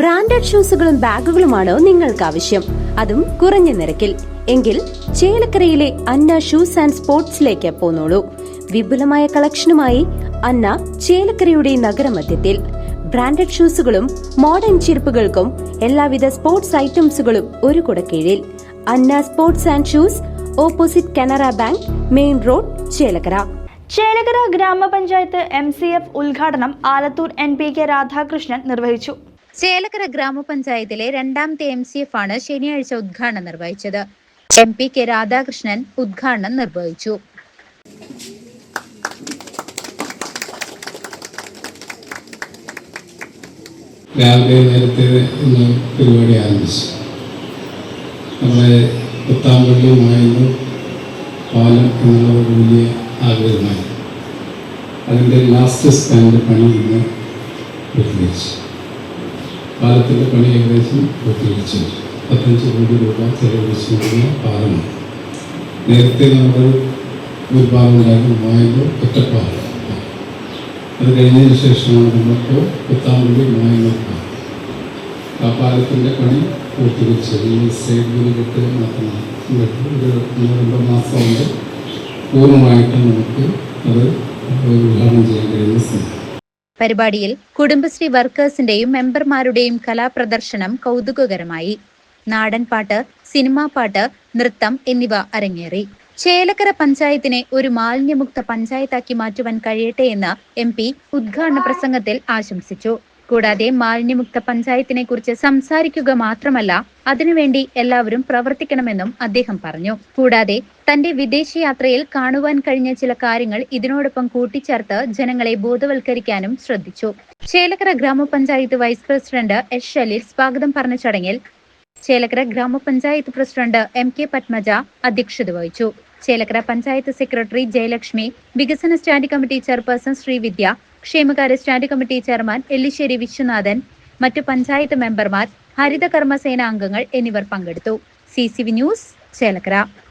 Branded ഷൂസുകളും ബാഗുകളുമാണോ നിങ്ങൾക്ക് ആവശ്യം അതും കുറഞ്ഞ നിരക്കിൽ. എങ്കിൽ ചേലക്കരയിലെ അന്ന ഷൂസ് ആൻഡ് സ്പോർട്സിലേക്ക് പോന്നോളൂ. വിപുലമായ കളക്ഷനുമായി അന്ന ചേലക്കരയുടെ നഗരമധ്യത്തിൽ. ബ്രാൻഡഡ് ഷൂസുകളും മോഡേൺ ചെരുപ്പുകൾക്കും എല്ലാവിധ സ്പോർട്സ് ഐറ്റംസുകളും ഒരു കുടക്കീഴിൽ. Anna sports and shoes opposite Canara bank main road Chelakkara. Chelakkara ഗ്രാമപഞ്ചായത്ത് എം സി എഫ് ഉദ്ഘാടനം Alathur N P K Radhakrishnan നിർവഹിച്ചു. ചേലക്കര ഗ്രാമപഞ്ചായത്തിലെ രണ്ടാമത്തെ എം സി എഫ് ആണ് ശനിയാഴ്ച ഉദ്ഘാടനം നിർവഹിച്ചത്. എം പി കെ രാധാകൃഷ്ണൻ ഉദ്ഘാടനം നിർവഹിച്ചു. രാവിലെ നേരത്തെ ഇന്ന് പരിപാടി ആരംഭിച്ചു. നമ്മളെ പുത്താമ്പള്ളിയുമായിരുന്നു പാലം എന്നുള്ള ഒരു വലിയ ആഗ്രഹമായിരുന്നു അതിന്റെ ലാസ്റ്റ് സ്റ്റാൻഡ് പണി ഇന്ന് പൂർത്തീകരിച്ചു പാലത്തിന്റെ പണി ഏകദേശം പൂർത്തീകരിച്ചു. പത്തഞ്ച് കോടി രൂപ ചെലവഴിച്ചിരിക്കുന്ന പാലമാണ്. നേരത്തെ നമ്മൾ ഒരു പാലം ഉണ്ടായിരുന്നു മൂവായിരം ഒറ്റപ്പാലം. അത് കഴിഞ്ഞതിന് ശേഷമാണ് നമ്മളിപ്പോൾ പുത്താമ്പള്ളി പാലം. ആ പാലത്തിന്റെ പണി പൂർത്തീകരിച്ചത് ഈ സൈഡിൽ കിട്ടുക കെട്ട് മാത്രമാണ് ഒരു ഒന്ന് മാസം കൊണ്ട് പൂർണമായിട്ടും നമുക്ക് അത് ഉദ്ഘാടനം ചെയ്യാൻ കഴിയുന്ന സ്ഥലം. പരിപാടിയിൽ കുടുംബശ്രീ വർക്കേഴ്സിന്റെയും മെമ്പർമാരുടെയും കലാപ്രദർശനം കൗതുകകരമായി. നാടൻ പാട്ട് സിനിമാ പാട്ട് നൃത്തം എന്നിവ അരങ്ങേറി. ചേലക്കര പഞ്ചായത്തിനെ ഒരു മാലിന്യമുക്ത പഞ്ചായത്താക്കി മാറ്റുവാൻ കഴിയട്ടെ എന്ന് എം പി ഉദ്ഘാടന പ്രസംഗത്തിൽ ആശംസിച്ചു. കൂടാതെ മാലിന്യമുക്ത പഞ്ചായത്തിനെ കുറിച്ച് സംസാരിക്കുക മാത്രമല്ല അതിനുവേണ്ടി എല്ലാവരും പ്രവർത്തിക്കണമെന്നും അദ്ദേഹം പറഞ്ഞു. കൂടാതെ തന്റെ വിദേശയാത്രയിൽ കാണുവാൻ കഴിഞ്ഞ ചില കാര്യങ്ങൾ ഇതിനോടൊപ്പം കൂട്ടിച്ചേർത്ത് ജനങ്ങളെ ബോധവൽക്കരിക്കാനും ശ്രദ്ധിച്ചു. ചേലക്കര ഗ്രാമപഞ്ചായത്ത് വൈസ് പ്രസിഡന്റ് എസ് ഷലീൽ സ്വാഗതം പറഞ്ഞ ചടങ്ങിൽ ചേലക്കര ഗ്രാമപഞ്ചായത്ത് പ്രസിഡന്റ് എം കെ പത്മജ അധ്യക്ഷത വഹിച്ചു. ചേലക്കര പഞ്ചായത്ത് സെക്രട്ടറി ജയലക്ഷ്മി വികസന സ്റ്റാൻഡിംഗ് കമ്മിറ്റി ചെയർപേഴ്സൺ ശ്രീവിദ്യ ക്ഷേമകാര്യ stand committee chairman Ellissery Viswanathan മറ്റു പഞ്ചായത്ത് മെമ്പർമാർ ഹരിതകർമ്മസേന അംഗങ്ങൾ എന്നിവർ പങ്കെടുത്തു. C news Chelakkara.